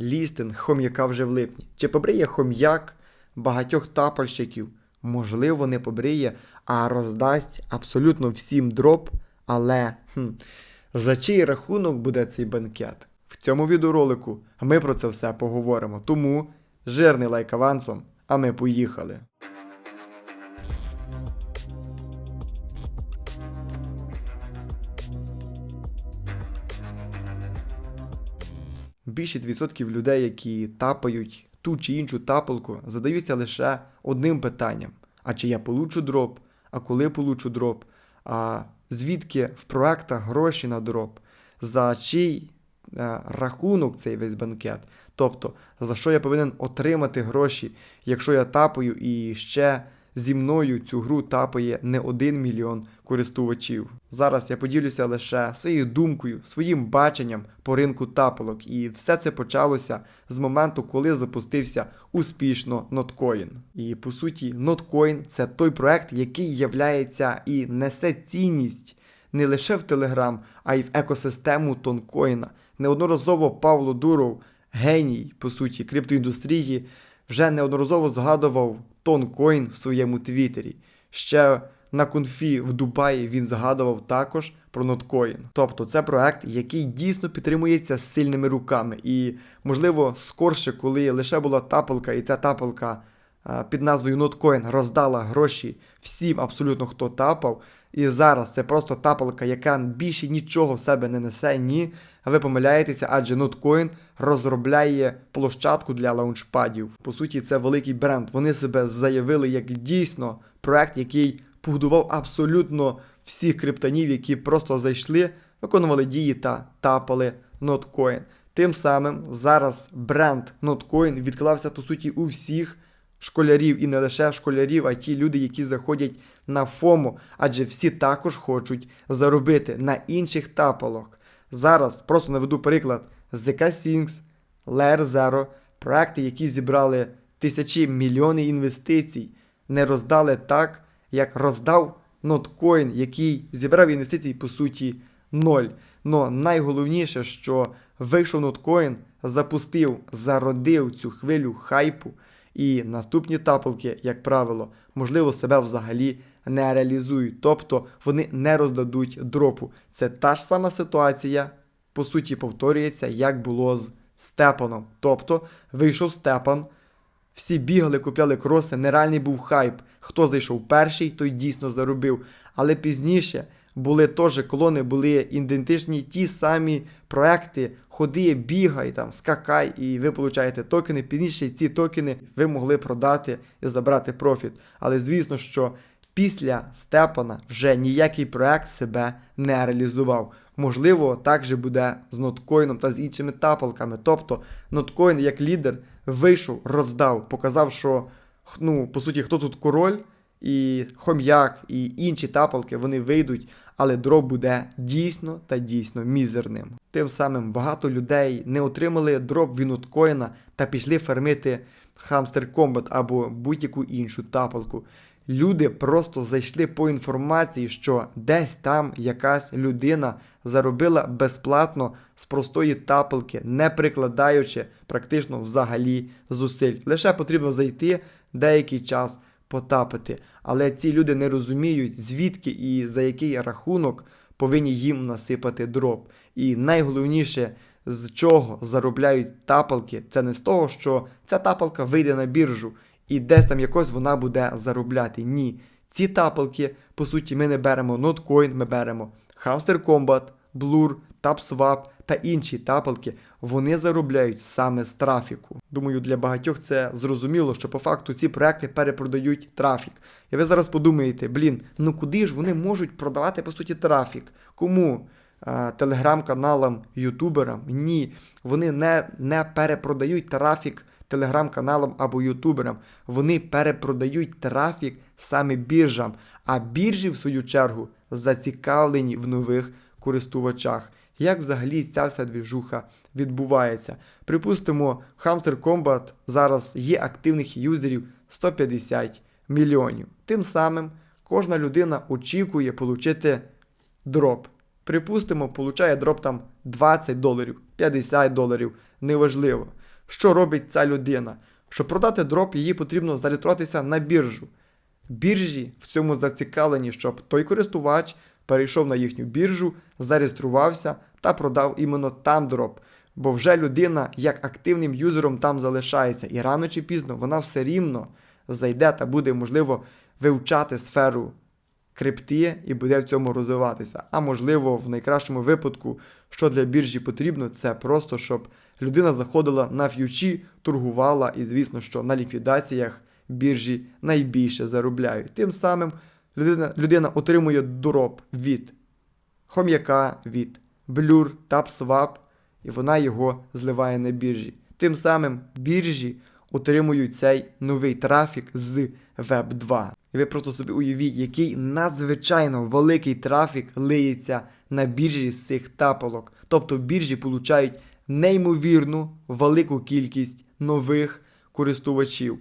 Лістинг хом'яка вже в липні. Чи побриє хом'як багатьох тапальщиків? Можливо, не побриє, а роздасть абсолютно всім дроп, але хм, за чий рахунок буде цей банкет? В цьому відеоролику ми про це все поговоримо. Тому жирний лайк авансом, а ми поїхали. Більшість відсотків людей, які тапають ту чи іншу тапалку, задаються лише одним питанням: а чи я получу дроп, а коли получу дроп, а звідки в проектах гроші на дроп, за чий е, рахунок цей весь банкет. Тобто, за що я повинен отримати гроші, якщо я тапаю і ще зі мною цю гру тапає не один мільйон користувачів. Зараз я поділюся лише своєю думкою, своїм баченням по ринку тапалок, і все це почалося з моменту, коли запустився успішно Notcoin. І по суті, Notcoin – це той проект, який являється і несе цінність не лише в Telegram, а й в екосистему тонкоїна. Неодноразово Павло Дуров, геній, по суті, криптоіндустрії, вже неодноразово згадував тонкоін в своєму твіттері. Ще на конфі в Дубаї він згадував також про ноткоін. Тобто це проект, який дійсно підтримується сильними руками. І, можливо, скорше, коли лише була тапелка, і ця тапалка під назвою Notcoin роздала гроші всім, абсолютно хто тапав. І зараз це просто тапалка, яка більше нічого в себе не несе, ні. Ви помиляєтеся, адже Notcoin розробляє площадку для лаунчпадів. По суті, це великий бренд. Вони себе заявили як дійсно проект, який побудував абсолютно всіх криптонів, які просто зайшли, виконували дії та тапали Notcoin. Тим самим зараз бренд Notcoin відклався по суті у всіх школярів і не лише школярів, а ті люди, які заходять на ФОМО, адже всі також хочуть заробити на інших тапалок. Зараз просто наведу приклад ZK Sings, Layer Zero, проекти, які зібрали тисячі мільйони інвестицій, не роздали так, як роздав Notcoin, який зібрав інвестицій, по суті, ноль. Но найголовніше, що вийшов Notcoin, запустив, зародив цю хвилю хайпу. І наступні тапалки, як правило, можливо, себе взагалі не реалізують, тобто вони не роздадуть дропу. Це та ж сама ситуація, по суті, повторюється, як було з Степаном. Тобто вийшов Степан, всі бігали, купляли кроси, нереальний був хайп. Хто зайшов перший, той дійсно заробив. Але пізніше були теж колони, були ідентичні ті самі проекти. Ходи, бігай, там, скакай, і ви получаєте токени. Пізніше ці токени ви могли продати і забрати профіт. Але звісно, що після Степана вже ніякий проект себе не реалізував. Можливо, так же буде з ноткоїном та з іншими тапалками. Тобто ноткоін як лідер вийшов, роздав, показав, що ну, по суті, хто тут король і хом'як, і інші тапалки вони вийдуть, але дроп буде дійсно та дійсно мізерним. Тим самим багато людей не отримали дроп від ноткоїна та пішли фармити Hamster Combat або будь-яку іншу тапалку. Люди просто зайшли по інформації, що десь там якась людина заробила безплатно з простої тапалки, не прикладаючи практично взагалі зусиль. Лише потрібно зайти деякий час потапити. Але ці люди не розуміють, звідки і за який рахунок повинні їм насипати дроб. І найголовніше, з чого заробляють тапалки, це не з того, що ця тапалка вийде на біржу і десь там якось вона буде заробляти. Ні. Ці тапалки, по суті, ми не беремо Notcoin, ми беремо Hamster Combat, Blur, TapSwap та інші тапалки, вони заробляють саме з трафіку. Думаю, для багатьох це зрозуміло, що по факту ці проекти перепродають трафік. І ви зараз подумаєте, блін, ну куди ж вони можуть продавати по суті трафік? Кому? Телеграм-каналам, ютуберам? Ні, вони не, не перепродають трафік телеграм-каналам або ютуберам. Вони перепродають трафік саме біржам, а біржі, в свою чергу, зацікавлені в нових користувачах. Як взагалі ця вся двіжуха відбувається? Припустимо, Hamster Combat зараз є активних юзерів 150 мільйонів. Тим самим кожна людина очікує отримати дроп. Припустимо, получає дроп там 20 доларів, 50 доларів, неважливо. Що робить ця людина? Щоб продати дроп, їй потрібно зареєструватися на біржу. Біржі в цьому зацікавлені, щоб той користувач перейшов на їхню біржу, зареєструвався та продав іменно там дроп. Бо вже людина як активним юзером там залишається, і рано чи пізно вона все рівно зайде та буде, можливо, вивчати сферу крипти і буде в цьому розвиватися. А можливо, в найкращому випадку, що для біржі потрібно, це просто щоб людина заходила на ф'ючі, торгувала, і звісно, що на ліквідаціях біржі найбільше заробляють. Тим самим людина, людина отримує дроп від хом'яка, від Blur, TapSwap, і вона його зливає на біржі. Тим самим біржі отримують цей новий трафік з Web 2. І ви просто собі уявіть, який надзвичайно великий трафік лиється на біржі з цих тапалок. Тобто біржі получають неймовірну велику кількість нових користувачів.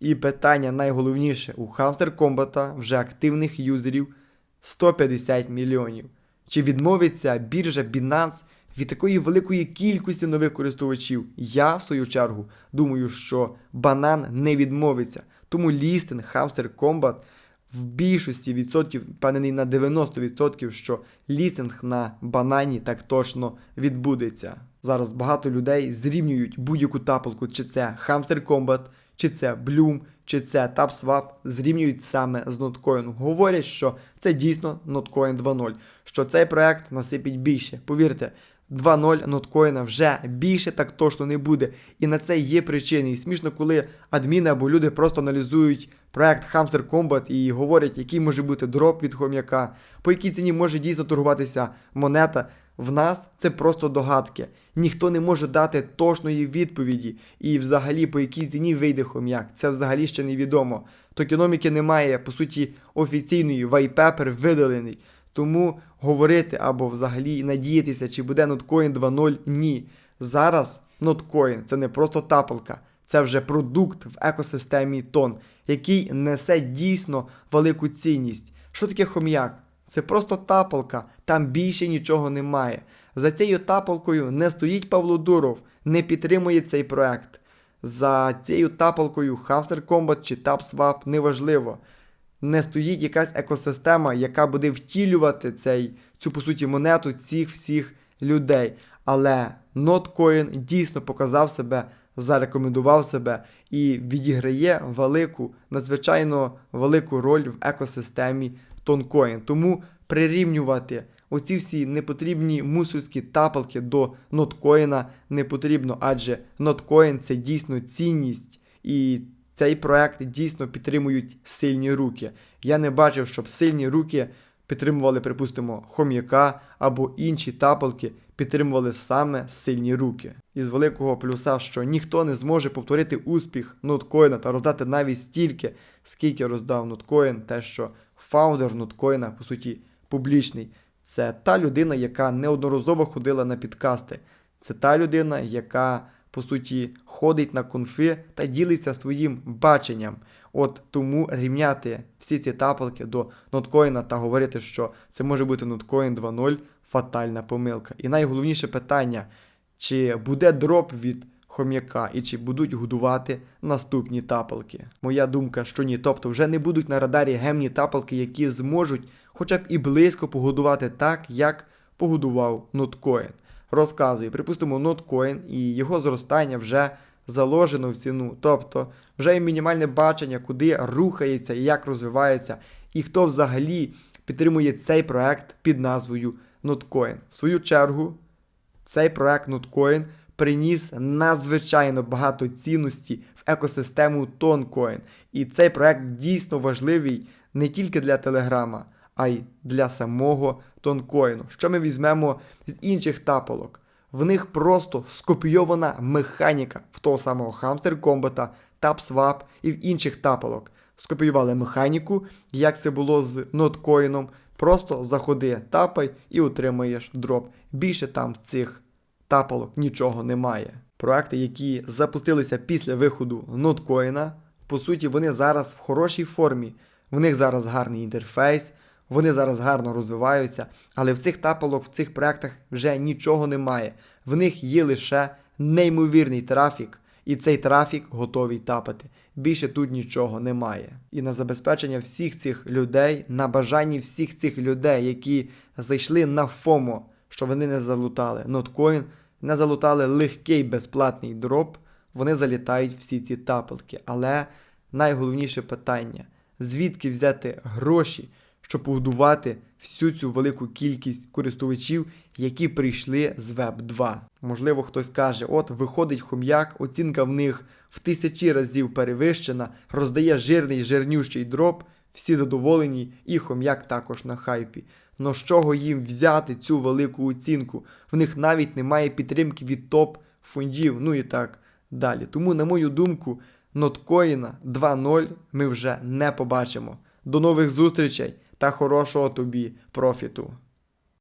І питання найголовніше у Hamster Combat вже активних юзерів 150 мільйонів. Чи відмовиться біржа Binance від такої великої кількості нових користувачів? Я, в свою чергу, думаю, що банан не відмовиться. Тому лістинг Hamster Combat в більшості відсотків, впевнений на 90%, що лістинг на банані так точно відбудеться. Зараз багато людей зрівнюють будь-яку тапалку, чи це Hamster Combat, чи це Bloom, чи це TapSwap, зрівнюють саме з Notcoin. Говорять, що це дійсно Notcoin 2.0, що цей проект насипить більше. Повірте, 2.0 ноткоїна вже більше так точно не буде. І на це є причини. І смішно, коли адміни або люди просто аналізують проект Hamster Combat і говорять, який може бути дроп від хом'яка, по якій ціні може дійсно торгуватися монета. В нас це просто догадки. Ніхто не може дати точної відповіді. І взагалі по якій ціні вийде хом'як. Це взагалі ще невідомо. Токеноміки немає, по суті, офіційної вайпепер видалений. Тому говорити або взагалі надіятися, чи буде ноткоін 2.0, ні. Зараз ноткоін це не просто тапалка, це вже продукт в екосистемі тон, який несе дійсно велику цінність. Що таке хом'як? Це просто тапалка, там більше нічого немає. За цією тапалкою не стоїть Павло Дуров, не підтримує цей проект. За цією тапалкою Hamster Combat чи TapSwap неважливо не стоїть якась екосистема, яка буде втілювати цей, цю по суті монету цих всіх людей. Але Notcoin дійсно показав себе, зарекомендував себе і відіграє велику, надзвичайно велику роль в екосистемі Toncoin. Тому прирівнювати оці всі непотрібні мусульські тапалки до ноткоїна не потрібно, адже ноткоін це дійсно цінність. І цей проект дійсно підтримують сильні руки. Я не бачив, щоб сильні руки підтримували, припустимо, хом'яка або інші тапалки підтримували саме сильні руки. Із великого плюса, що ніхто не зможе повторити успіх ноткоїна та роздати навіть стільки, скільки роздав ноткоін, те, що фаундер ноткоїна, по суті, публічний. Це та людина, яка неодноразово ходила на підкасти. Це та людина, яка по суті, ходить на конфи та ділиться своїм баченням. От тому рівняти всі ці тапалки до ноткоїна та говорити, що це може бути ноткоін 2.0 фатальна помилка. І найголовніше питання: чи буде дроп від хом'яка і чи будуть годувати наступні тапалки? Моя думка, що ні. Тобто вже не будуть на радарі гемні тапалки, які зможуть хоча б і близько погодувати так, як погодував ноткоін розказує, припустимо, ноткоін і його зростання вже заложено в ціну. Тобто вже є мінімальне бачення, куди рухається і як розвивається, і хто взагалі підтримує цей проект під назвою Notcoin. В свою чергу, цей проект Notcoin приніс надзвичайно багато цінності в екосистему Toncoin. І цей проект дійсно важливий не тільки для Телеграма, а й для самого тонкоїну. Що ми візьмемо з інших тапалок? В них просто скопійована механіка в того самого Hamster Combat, TapSwap і в інших тапалок. Скопіювали механіку, як це було з ноткоїном. Просто заходи, тапай і отримаєш дроп. Більше там цих тапалок нічого немає. Проекти, які запустилися після виходу ноткоїна, по суті, вони зараз в хорошій формі. В них зараз гарний інтерфейс, Вони зараз гарно розвиваються, але в цих тапалок, в цих проектах вже нічого немає. В них є лише неймовірний трафік, і цей трафік готовий тапати. Більше тут нічого немає. І на забезпечення всіх цих людей, на бажанні всіх цих людей, які зайшли на ФОМО, що вони не залутали ноткоін, не залутали легкий безплатний дроп, вони залітають всі ці тапалки. Але найголовніше питання: звідки взяти гроші, щоб побудувати всю цю велику кількість користувачів, які прийшли з Web 2. Можливо, хтось каже: от виходить хом'як, оцінка в них в тисячі разів перевищена, роздає жирний жирнющий дроп, всі задоволені, і хом'як також на хайпі. Но з чого їм взяти цю велику оцінку? В них навіть немає підтримки від топ фондів, ну і так далі. Тому, на мою думку, ноткоїна 2.0 ми вже не побачимо. До нових зустрічей та хорошого тобі профіту!